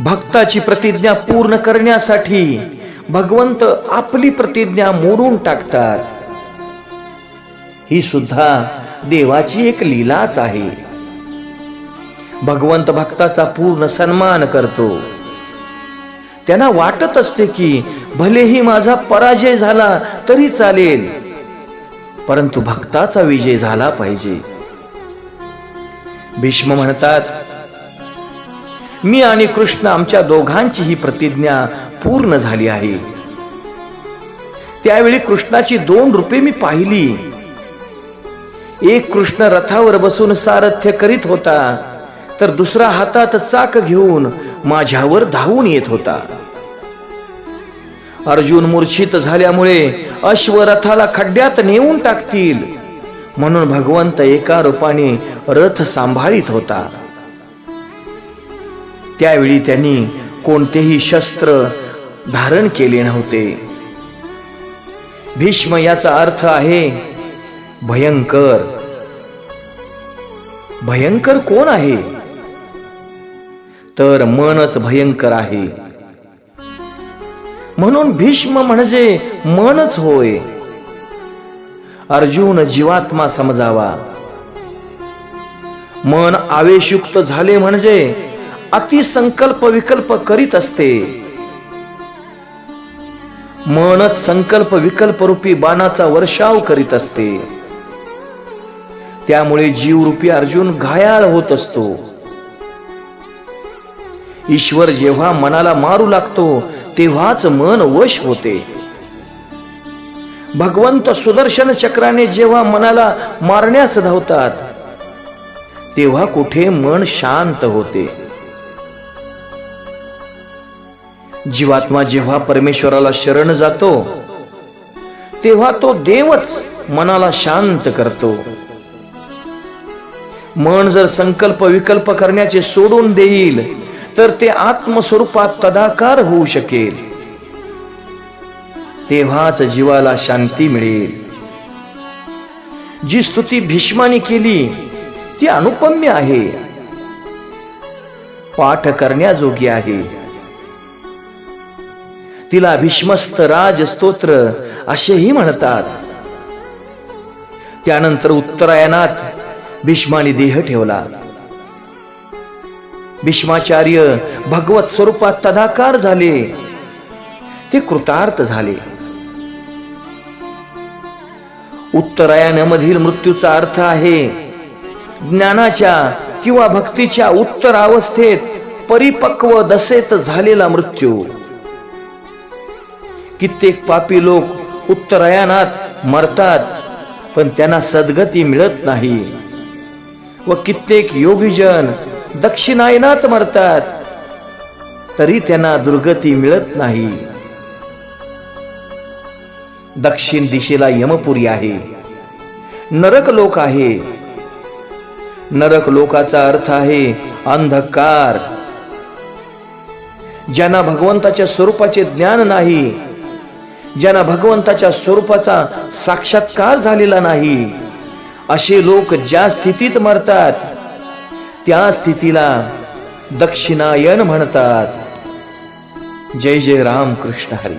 भक्ताची प्रतिज्ञा पूर्ण करण्यासाठी भगवंत आपली प्रतिज्ञा मोडून टाकतात. ही सुद्धा देवाची एक लीलाच आहे. भगवंत भक्ताचा पूर्ण सन्मान करतो. त्यांना वाटत असते की भलेही माझा पराजय झाला तरी चालेल परंतु भक्ताचा विजय झाला पाहिजे. भीष्म म्हणतात मी आणि कृष्ण आमच्या दोघांची ही प्रतिज्ञा पूर्ण झाली आहे. त्यावेळी कृष्णाची दोन रूपे मी पाहिली. एक कृष्ण रथावर बसून सारथ्य करीत होता तर दुसरा हातात चाक घेऊन माझ्यावर धावून येत होता. अर्जुन मूर्छित झाल्यामुळे अश्वरथाला खड्ड्यात नेऊन टाकतील म्हणून भगवंत एका रूपाने रथ सांभाळीत होता. त्यावेळी त्यांनी कोणतेही शस्त्र धारण केले नव्हते. भीष्म याचा अर्थ आहे भयंकर. भयंकर कोण आहे? तर मनच भयंकर आहे. म्हणून भीष्म म्हणजे मनच होय. अर्जुन जीवात्मा समजावा. मन आवेशयुक्त झाले म्हणजे अतिसंकल्प विकल्प करीत असते. मनच संकल्प विकल्प रूपी बाणाचा वर्षाव करीत असते. त्यामुळे जीवरूपी अर्जुन घायाळ होत असतो. ईश्वर जेव्हा मनाला मारू लागतो तेव्हाच मन वश होते. भगवंत सुदर्शन चक्राने जेव्हा मनाला मारण्यास धावतात तेव्हा कुठे मन शांत होते. जीवात्मा जेव्हा परमेश्वराला शरण जातो तेव्हा तो देवच मनाला शांत करतो. मन जर संकल्प विकल्प करण्याचे सोडून देईल तर ते आत्मस्वरूपात तदाकार होऊ शकेल. तेव्हाच जीवाला शांती मिळेल. जी स्तुती भीष्माने केली ती अनुपम्य आहे. पाठ करण्याजोगी आहे. तिला भीष्मस्त राज स्तोत्र असेही म्हणतात. त्यानंतर उत्तरायणात भीष्माने देह ठेवला. भीष्माचार्य भगवत स्वरूपात तदाकार झाले. ते कृतार्थ झाले. उत्तरायणामधील मृत्यूचा अर्थ आहे ज्ञानाच्या किंवा भक्तीच्या उत्तर अवस्थेत परिपक्व दशेत झालेला मृत्यू. कित्येक पापी लोक उत्तरायणात मरतात पण त्यांना सद्गती मिळत नाही. व कित्येक योगीजन दक्षिणायनात मरतात तरी त्यांना दुर्गती मिळत नाही. दक्षिण दिशेला यमपुरी आहे. नरक लोक आहे. नरक लोकाचा अर्थ आहे अंधकार. ज्यांना भगवंताच्या स्वरूपाचे ज्ञान नाही ज्यांना भगवंताच्या स्वरूपाचा साक्षात्कार झालेला नाही. असे लोक ज्या स्थितीत मरतात त्या स्थितीला दक्षिणायन म्हणतात. जय जय राम कृष्ण हरी.